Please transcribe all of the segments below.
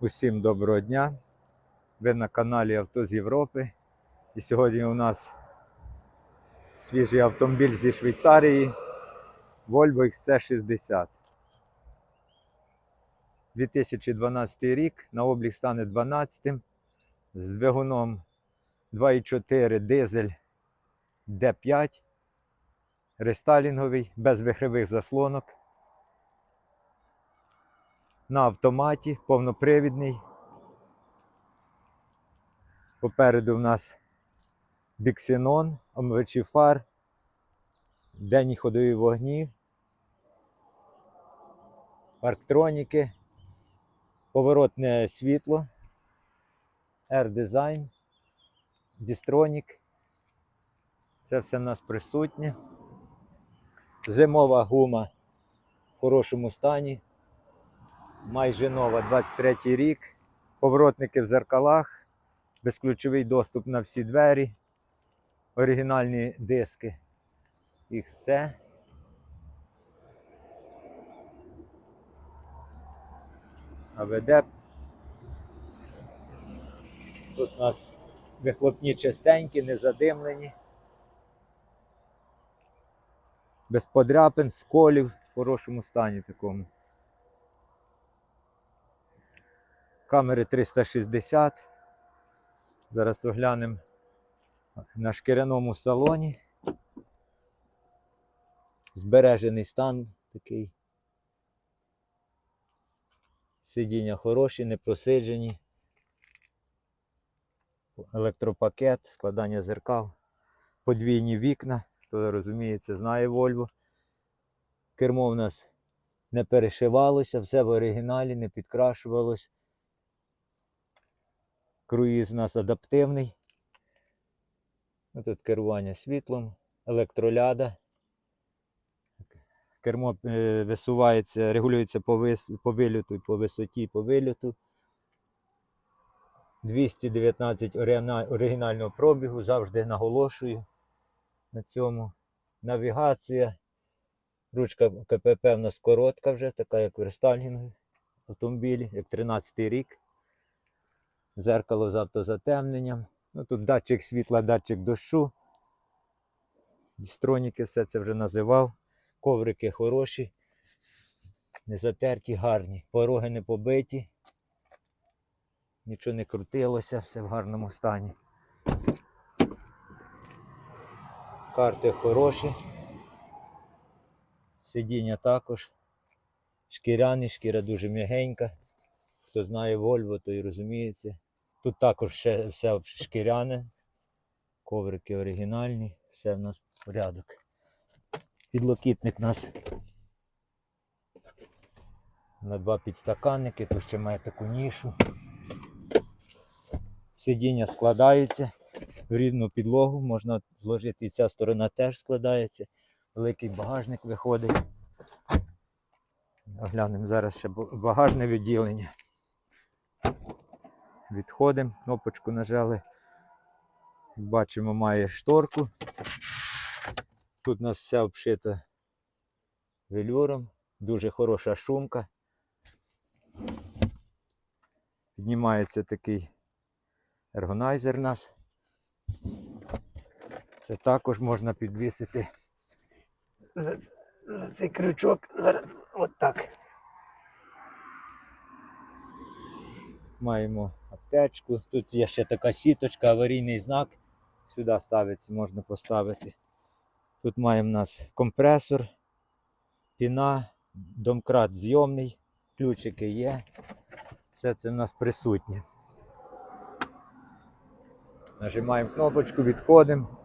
Усім доброго дня. Ви на каналі Авто з Європи. І сьогодні у нас свіжий автомобіль зі Швейцарії Volvo XC60. 2012 рік на облік стане 12 з двигуном 2,4 дизель D5, рестайлінговий, без вихревих заслонок на автоматі, повнопривідний. Попереду в нас біксенон, омивачі фар, денні ходові вогні, парктроніки, поворотне світло, R-Design, Distronic. Це все в нас присутнє. Зимова гума в хорошому стані майже нова, 23 рік. Поворотники в зеркалах, безключовий доступ на всі двері, оригінальні диски. Їх все. АВД. Тут у нас вихлопні чистенькі, не задимлені. Без подряпин, сколів в хорошому стані такому. Камери 360. Зараз оглянемо на шкіряному салоні. Збережений стан такий. Сидіння хороші, не просиджені. Електропакет, складання зеркал, подвійні вікна, хто розуміється, знає Volvo. Кермо в нас не перешивалося, все в оригіналі, не підкрашувалось. Круїз у нас адаптивний. Ну, Тут керування світлом, електроляда. Кермо е, висувається, регулюється по, вис, по вильоту, по висоті, по вильоту. 219 оригінального пробігу, завжди наголошую на цьому. Навігація. Ручка КПП в нас коротка вже, така як в рестайлінгові автомобілі, як 13 рік зеркало з автозатемненням. Ну, тут датчик світла, датчик дощу. Дістроніки все це вже називав. Коврики хороші, не затерті, гарні. Пороги не побиті. Нічого не крутилося, все в гарному стані. Карти хороші. Сидіння також. Шкіряні, шкіра дуже м'ягенька. Хто знає Volvo, той розуміється. Тут також ще все шкіряне, коврики оригінальні, все в нас порядок. Підлокітник у нас на два підстаканники, тут ще має таку нішу. Сидіння складаються в рівну підлогу, можна зложити і ця сторона теж складається. Великий багажник виходить. Оглянемо зараз ще багажне відділення. Відходимо, кнопочку нажали. Як бачимо, має шторку. Тут у нас вся обшита велюром, дуже хороша шумка. Піднімається такий ергонайзер у нас. Це також можна підвісити за, за цей крючок. Зараз от так. Маємо аптечку. Тут є ще така сіточка, аварійний знак. Сюди ставиться, можна поставити. Тут маємо у нас компресор, піна, домкрат зйомний, ключики є. Все це в нас присутнє. Нажимаємо кнопочку, відходимо.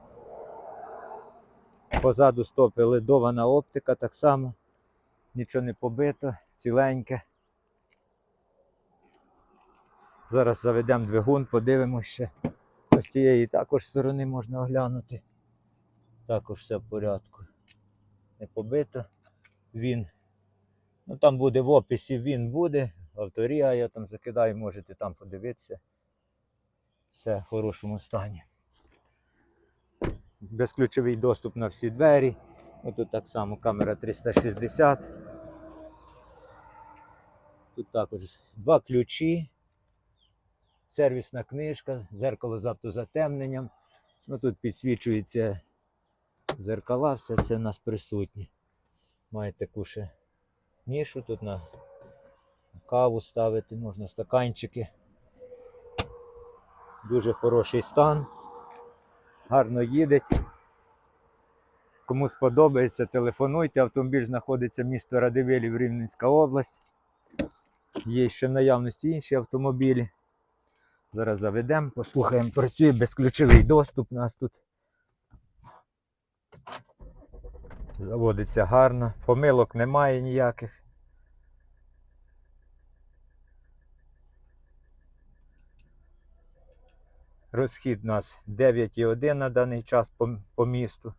Позаду стопи ледована оптика так само. Нічого не побито, ціленьке. Зараз заведемо двигун, подивимося. Ось цієї також сторони можна оглянути. Також все в порядку. Не побито. Він. Ну там буде в описі, він буде. Авторія я там закидаю, можете там подивитися. Все в хорошому стані. Безключовий доступ на всі двері. Тут так само камера 360. Тут також два ключі. Сервісна книжка, зеркало з автозатемненням. Ну, тут підсвічується зеркала, все це в нас присутнє. Має таку ще нішу, тут на каву ставити, можна стаканчики. Дуже хороший стан. Гарно їде. Кому сподобається, телефонуйте. Автомобіль знаходиться в місто Радивилів, Рівненська область. Є ще в наявності інші автомобілі. Зараз заведемо, послухаємо, працює безключовий доступ у нас тут. Заводиться гарно, помилок немає ніяких. Розхід у нас 9,1 на даний час по, по місту.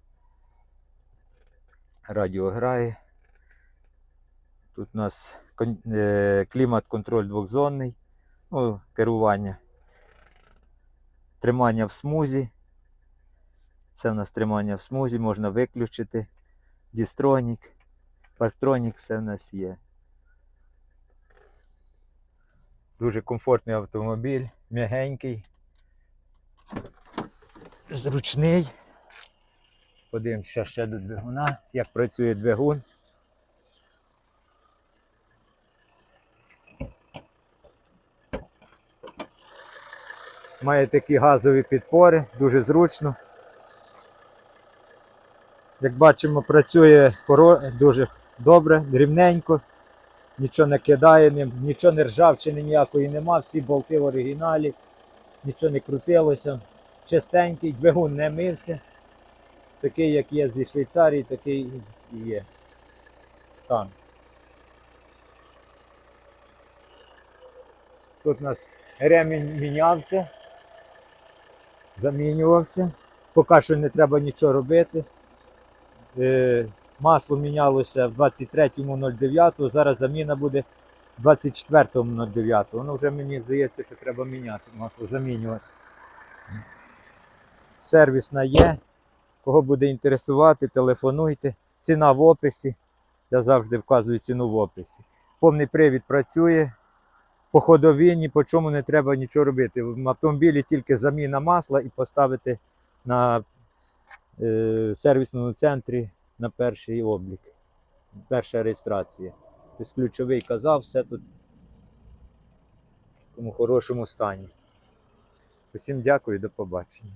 Радіо грає. Тут у нас е, клімат-контроль двохзонний, ну, керування. Тримання в смузі. Це у нас тримання в смузі, можна виключити. Дістронік, парктронік, все в нас є. Дуже комфортний автомобіль, м'ягенький, зручний. Подивимося ще до двигуна, як працює двигун. Має такі газові підпори, дуже зручно. Як бачимо, працює дуже добре, рівненько, нічого не кидає, нічого не ржавчини ніякої нема, всі болти в оригіналі, нічого не крутилося. Чистенький, двигун не мився. Такий, як є зі Швейцарії, такий і є стан. Тут у нас ремінь мінявся, замінювався. Поки що не треба нічого робити. Е, Масло мінялося в 23.09, зараз заміна буде 24.09. Воно вже мені здається, що треба міняти масло, замінювати. Сервісна є. Кого буде інтересувати, телефонуйте. Ціна в описі. Я завжди вказую ціну в описі. Повний привід працює. По ходові ні по чому не треба нічого робити. В автомобілі тільки заміна масла і поставити на е, сервісному центрі на перший облік. Перша реєстрація. Безключовий казав, все тут в такому хорошому стані. Усім дякую, до побачення.